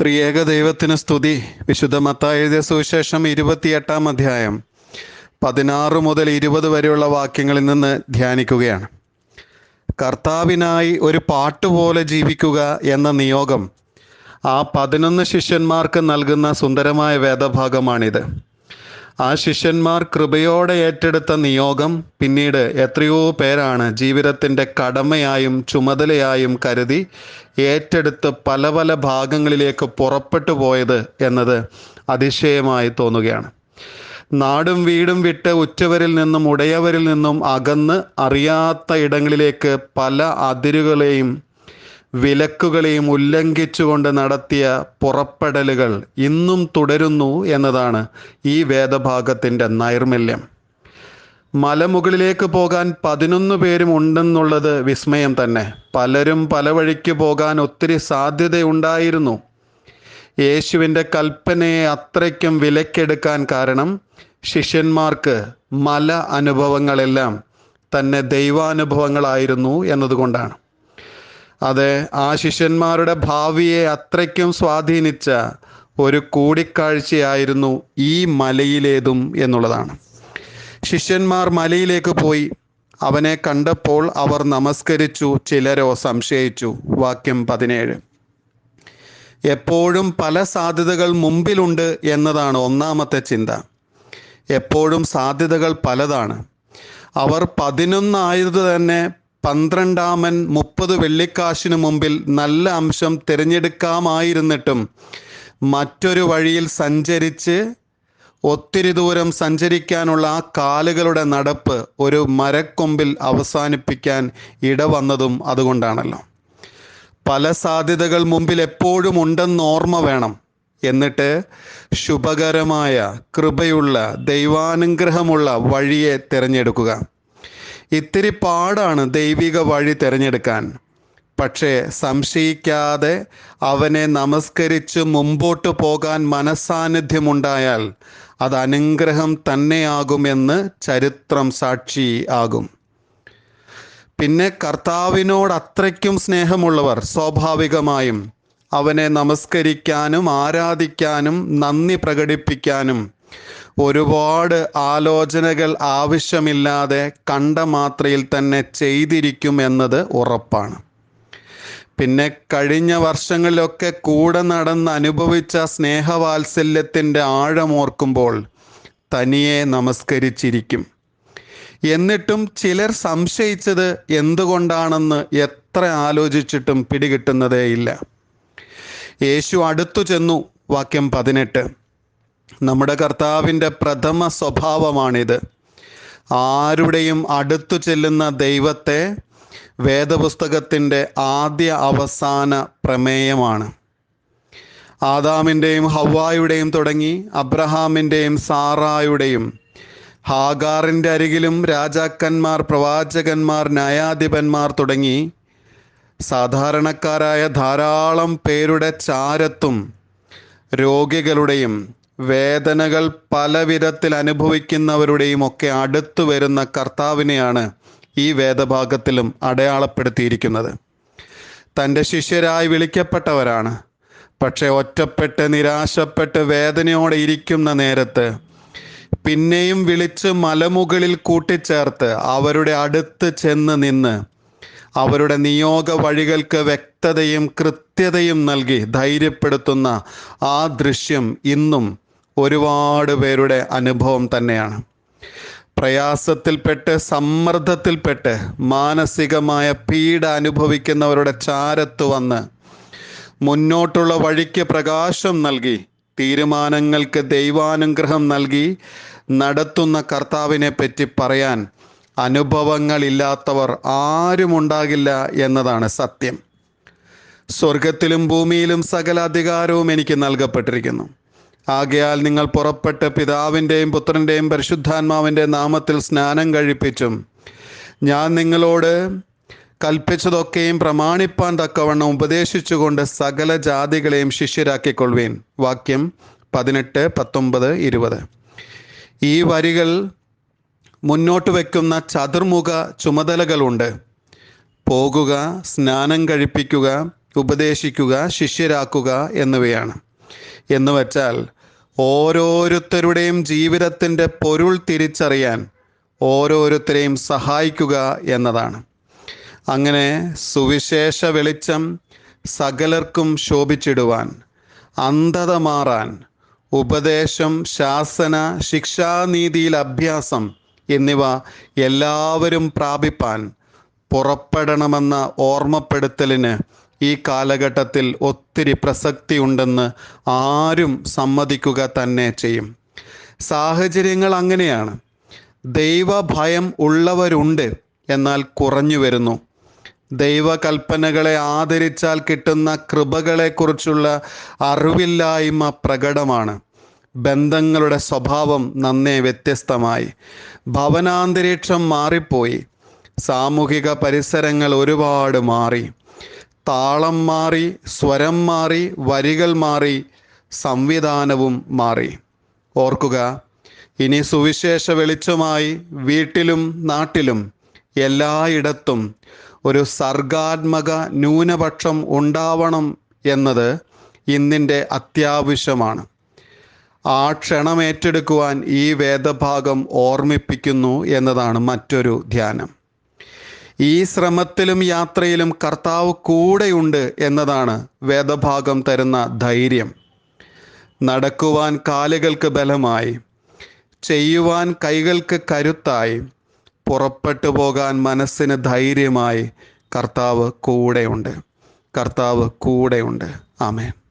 ത്രിയേക ദൈവത്തിന് സ്തുതി. വിശുദ്ധ മത്തായി എഴുതിയ സുവിശേഷം ഇരുപത്തിയെട്ടാം അധ്യായം പതിനാറ് മുതൽ ഇരുപത് വരെയുള്ള വാക്യങ്ങളിൽ നിന്ന് ധ്യാനിക്കുകയാണ്. കർത്താവിനായി ഒരു പാട്ടുപോലെ ജീവിക്കുക എന്ന നിയോഗം ആ പതിനൊന്ന് ശിഷ്യന്മാർക്ക് നൽകുന്ന സുന്ദരമായ വേദഭാഗമാണിത്. ആ ശിഷ്യന്മാർ കൃപയോടെ ഏറ്റെടുത്ത നിയോഗം പിന്നീട് എത്രയോ പേരാണ് ജീവിതത്തിന്റെ കടമയായും ചുമതലയായും കരുതി ഏറ്റെടുത്ത് പല പല ഭാഗങ്ങളിലേക്ക് പുറപ്പെട്ടു പോയത് എന്നത് അതിശയമായി തോന്നുകയാണ്. നാടും വീടും വിട്ട് ഉച്ചവരിൽ നിന്നും ഉടയവരിൽ നിന്നും അകന്ന് അറിയാത്ത ഇടങ്ങളിലേക്ക് പല അതിരുകളെയും വിലക്കുകളെയും ഉല്ലംഘിച്ചുകൊണ്ട് നടത്തിയ പുറപ്പെടലുകൾ ഇന്നും തുടരുന്നു എന്നതാണ് ഈ വേദഭാഗത്തിന്റെ നൈർമല്യം. മലമുകളിലേക്ക് പോകാൻ പതിനൊന്ന് പേരും ഉണ്ടെന്നുള്ളത് വിസ്മയം തന്നെ. പലരും പല വഴിക്ക് പോകാൻ ഒത്തിരി സാധ്യതയുണ്ടായിരുന്നു. യേശുവിന്റെ കൽപ്പനയെ അത്രയ്ക്കും വിലക്കെടുക്കാൻ കാരണം ശിഷ്യന്മാർക്ക് മല അനുഭവങ്ങളെല്ലാം തന്നെ ദൈവാനുഭവങ്ങളായിരുന്നു എന്നതുകൊണ്ടാണ്. അതെ ആ ശിഷ്യന്മാരുടെ ഭാവിയെ അത്രയ്ക്കും സ്വാധീനിച്ച ഒരു കൂടിക്കാഴ്ചയായിരുന്നു ഈ മലയിലേതും എന്നുള്ളതാണ്. ശിഷ്യന്മാർ മലയിലേക്ക് പോയി. അവനെ കണ്ടപ്പോൾ അവർ നമസ്കരിച്ചു ചിലരോ സംശയിച്ചു. വാക്യം പതിനേഴ്. എപ്പോഴും പല സാധ്യതകൾ മുമ്പിലുണ്ട് എന്നതാണ് ഒന്നാമത്തെ ചിന്ത. എപ്പോഴും സാധ്യതകൾ പലതാണ്. അവർ പതിനൊന്നായത് തന്നെ പന്ത്രണ്ടാമൻ മുപ്പത് വെള്ളിക്കാശിനു മുമ്പിൽ നല്ല അംശം തിരഞ്ഞെടുക്കാമായിരുന്നിട്ടും മറ്റൊരു വഴിയിൽ സഞ്ചരിച്ച് ഒത്തിരി ദൂരം സഞ്ചരിക്കാനുള്ള ആ കാലുകളുടെ നടപ്പ് ഒരു മരക്കൊമ്പിൽ അവസാനിപ്പിക്കാൻ ഇടവന്നതും അതുകൊണ്ടാണല്ലോ. പല സാധ്യതകൾ മുമ്പിൽ എപ്പോഴും ഉണ്ടെന്ന് ഓർമ്മ വേണം. എന്നിട്ട് ശുഭകരമായ കൃപയുള്ള ദൈവാനുഗ്രഹമുള്ള വഴിയെ തിരഞ്ഞെടുക്കുക. ഇത്തിരി പാടാണ് ദൈവിക വഴി തിരഞ്ഞെടുക്കാൻ. പക്ഷേ സംശയിക്കാതെ അവനെ നമസ്കരിച്ച് മുമ്പോട്ട് പോകാൻ മനസാന്നിധ്യമുണ്ടായാൽ അത് അനുഗ്രഹം തന്നെയാകുമെന്ന് ചരിത്രം സാക്ഷി ആകും. പിന്നെ കർത്താവിനോട് അത്രയ്ക്കും സ്നേഹമുള്ളവർ സ്വാഭാവികമായും അവനെ നമസ്കരിക്കാനും ആരാധിക്കാനും നന്ദി പ്രകടിപ്പിക്കാനും ഒരുപാട് ആലോചനകൾ ആവശ്യമില്ലാതെ കണ്ട മാത്രയിൽ തന്നെ ചെയ്തിരിക്കും എന്നത് ഉറപ്പാണ്. പിന്നെ കഴിഞ്ഞ വർഷങ്ങളിലൊക്കെ കൂടെ നടന്ന് അനുഭവിച്ച സ്നേഹവാത്സല്യത്തിന്റെ ആഴമോർക്കുമ്പോൾ തനിയെ നമസ്കരിച്ചിരിക്കും. എന്നിട്ടും ചിലർ സംശയിച്ചത് എന്തുകൊണ്ടാണെന്ന് എത്ര ആലോചിച്ചിട്ടും പിടികിട്ടുന്നതേയില്ല. യേശു അടുത്തു ചെന്നു വാക്യം പതിനെട്ട്. നമ്മുടെ കർത്താവിന്റെ പ്രഥമ സ്വഭാവമാണിത്. ആരുടെയും അടുത്തു ചെല്ലുന്ന ദൈവത്തെ വേദപുസ്തകത്തിന്റെ ആദ്യ അവസാന പ്രമേയമാണ്. ആദാമിന്റെയും ഹവായുടെയും തുടങ്ങി അബ്രഹാമിന്റെയും സാറായുടെയും ഹാഗാറിന്റെ അരികിലും രാജാക്കന്മാർ പ്രവാചകന്മാർ ന്യായാധിപന്മാർ തുടങ്ങി സാധാരണക്കാരായ ധാരാളം പേരുടെ ചാരത്തും രോഗികളുടെയും വേദനകൾ പല വിധത്തിൽ അനുഭവിക്കുന്നവരുടെയും ഒക്കെ അടുത്തു വരുന്ന കർത്താവിനെയാണ് ഈ വേദഭാഗത്തിലും അടയാളപ്പെടുത്തിയിരിക്കുന്നത്. തന്റെ ശിഷ്യരായി വിളിക്കപ്പെട്ടവരാണ്. പക്ഷെ ഒറ്റപ്പെട്ട് നിരാശപ്പെട്ട് വേദനയോടെ ഇരിക്കുന്ന നേരത്ത് പിന്നെയും വിളിച്ച് മലമുകളിൽ കൂട്ടിച്ചേർത്ത് അവരുടെ അടുത്ത് ചെന്ന് നിന്ന് അവരുടെ നിയോഗ വഴികൾക്ക് വ്യക്തതയും കൃത്യതയും നൽകി ധൈര്യപ്പെടുത്തുന്ന ആ ദൃശ്യം ഇന്നും ഒരുപാട് പേരുടെ അനുഭവം തന്നെയാണ്. പ്രയാസത്തിൽപ്പെട്ട് സമ്മർദ്ദത്തിൽപ്പെട്ട് മാനസികമായ പീഡ അനുഭവിക്കുന്നവരുടെ ചാരത്ത് വന്ന് മുന്നോട്ടുള്ള വഴിക്ക് പ്രകാശം നൽകി തീരുമാനങ്ങൾക്ക് ദൈവാനുഗ്രഹം നൽകി നടത്തുന്ന കർത്താവിനെ പറ്റി പറയാൻ അനുഭവങ്ങളില്ലാത്തവർ ആരുമുണ്ടാകില്ല എന്നതാണ് സത്യം. സ്വർഗത്തിലും ഭൂമിയിലും സകല അധികാരവും എനിക്ക് നൽകപ്പെട്ടിരിക്കുന്നു. ആകയാൽ നിങ്ങൾ പുറപ്പെട്ട് പിതാവിന്റെയും പുത്രന്റെയും പരിശുദ്ധാത്മാവിന്റെ നാമത്തിൽ സ്നാനം കഴിപ്പിച്ചും. ഞാൻ നിങ്ങളോട് കൽപ്പിച്ചതൊക്കെയും പ്രമാണിപ്പാൻ തക്കവണ്ണം ഉപദേശിച്ചുകൊണ്ട് സകല ജാതികളെയും ശിഷ്യരാക്കിക്കൊള്ളുവീൻ. വാക്യം പതിനെട്ട് പത്തൊമ്പത് ഇരുപത്. ഈ വരികൾ മുന്നോട്ട് വയ്ക്കുന്ന ചതുർമുഖ ചുമതലകളുണ്ട്. പോകുക സ്നാനം കഴിപ്പിക്കുക ഉപദേശിക്കുക ശിഷ്യരാക്കുക എന്നിവയാണ്. എന്ന് വച്ചാൽ ഓരോരുത്തരുടെയും ജീവിതത്തിന്റെ പൊരുൾ തിരിച്ചറിയാൻ ഓരോരുത്തരെയും സഹായിക്കുക എന്നതാണ്. അങ്ങനെ സുവിശേഷ വെളിച്ചം സകലർക്കും ശോഭിച്ചിടുവാൻ അന്ധത മാറാൻ ഉപദേശം ശാസന ശിക്ഷാനീതിയിൽ അഭ്യാസം എന്നിവ എല്ലാവരും പ്രാപിപ്പാൻ പുറപ്പെടണമെന്ന ഓർമ്മപ്പെടുത്തലിന് ഈ കാലഘട്ടത്തിൽ ഒത്തിരി പ്രസക്തി ഉണ്ടെന്ന് ആരും സമ്മതിക്കുക തന്നെ ചെയ്യും. സാഹചര്യങ്ങൾ അങ്ങനെയാണ്. ദൈവഭയം ഉള്ളവരുണ്ട് എന്നാൽ കുറഞ്ഞു വരുന്നു. ദൈവകൽപ്പനകളെ ആദരിച്ചാൽ കിട്ടുന്ന കൃപകളെക്കുറിച്ചുള്ള അറിവില്ലായ്മ പ്രകടമാണ്. ബന്ധങ്ങളുടെ സ്വഭാവം നന്നേ വ്യത്യസ്തമായി. ഭവനാന്തരീക്ഷം മാറിപ്പോയി. സാമൂഹിക പരിസരങ്ങൾ ഒരുപാട് മാറി. താളം മാറി സ്വരം മാറി വരികൾ മാറി സംവിധാനവും മാറി. ഓർക്കുക ഇനി സുവിശേഷ വെളിച്ചമായി വീട്ടിലും നാട്ടിലും എല്ലായിടത്തും ഒരു സർഗാത്മക ന്യൂനപക്ഷം ഉണ്ടാവണം എന്നത് ഇന്നിന്റെ അത്യാവശ്യമാണ്. ആ ക്ഷണം ഏറ്റെടുക്കുവാൻ ഈ വേദഭാഗം ഓർമ്മിപ്പിക്കുന്നു എന്നതാണ് മറ്റൊരു ധ്യാനം. ഈ ശ്രമത്തിലും യാത്രയിലും കർത്താവ് കൂടെയുണ്ട് എന്നതാണ് വേദഭാഗം തരുന്ന ധൈര്യം. നടക്കുവാൻ കാലുകൾക്ക് ബലമായി ചെയ്യുവാൻ കൈകൾക്ക് കരുത്തായി പുറപ്പെട്ടു പോകാൻ മനസ്സിന് ധൈര്യമായി കർത്താവ് കൂടെയുണ്ട്. കർത്താവ് കൂടെയുണ്ട്. ആമേൻ.